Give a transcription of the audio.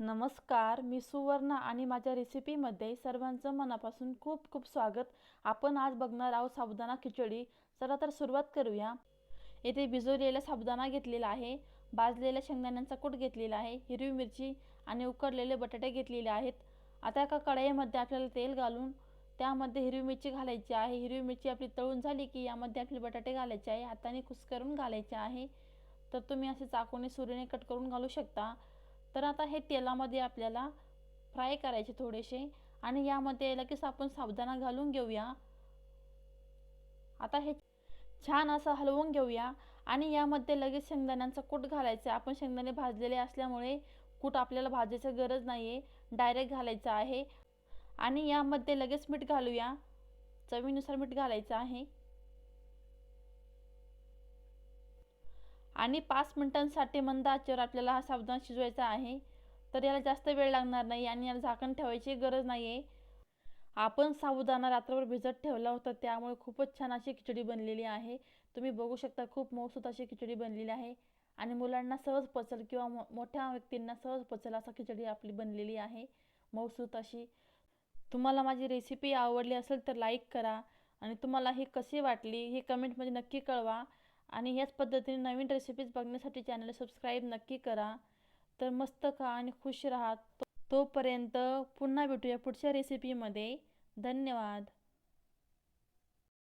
नमस्कार मी सुवर्ण आणि माझ्या रेसिपीमध्ये सर्वांचं मनापासून खूप खूप स्वागत. आपण आज बघणार आहोत साबुदाणा खिचडी. चला तर सुरुवात करूया. येथे भिजवलेला साबुदाणा घेतलेला आहे. भाजलेल्या शेंगदाण्यांचा कूट घेतलेला आहे. हिरवी मिरची आणि उकडलेले बटाटे घेतलेले आहेत. आता एका कढईमध्ये आपल्याला तेल घालून त्यामध्ये हिरवी मिरची घालायची आहे. हिरवी मिरची आपली तळून झाली की यामध्ये आपले बटाटे घालायचे आहे. हाताने कुस्करून घालायचे आहे. तर तुम्ही असे चाकूने सुरीने कट करून घालू शकता. तर आता हे तेलामध्ये आपल्याला फ्राय करायचे थोडेसे आणि यामध्ये लगेच आपण साबुदाणा घालून घेऊया. आता हे छान असं हलवून घेऊया आणि यामध्ये लगेच शेंगदाण्यांचा कूट घालायचा. आपण शेंगदाणे भाजलेले असल्यामुळे कूट आपल्याला भाजायची गरज नाही आहे डायरेक्ट घालायचं आहे. आणि यामध्ये लगेच मीठ घालूया. चवीनुसार मीठ घालायचं आहे. आणि पाच मिनटांसाठी मंद आचेवर आपल्याला हा साबुदाणा शिजवायचा आहे. तर याला जास्त वेळ लागणार नाही आणि याला झाकण ठेवायची गरज नाही आहे आपण साबुदाणा रात्रभर भिजत ठेवला होता त्यामुळे खूपच छान अशी खिचडी बनलेली आहे. तुम्ही बघू शकता खूप मऊसूत अशी खिचडी बनलेली आहे. आणि मुलांना सहज पचल किंवा मो मोठ्या व्यक्तींना सहज पचल असा खिचडी आपली बनलेली आहे. मऊसूत अशी. तुम्हाला माझी रेसिपी आवडली असेल तर लाईक करा. आणि तुम्हाला ही कशी वाटली ही कमेंटमध्ये नक्की कळवा. आणि ह्याच पद्धतीने नवीन रेसिपीज बघण्यासाठी चॅनल सबस्क्राईब नक्की करा. तर मस्त खा आणि खुश राहा. तोपर्यंत पुन्हा भेटूया पुढच्या रेसिपीमध्ये धन्यवाद.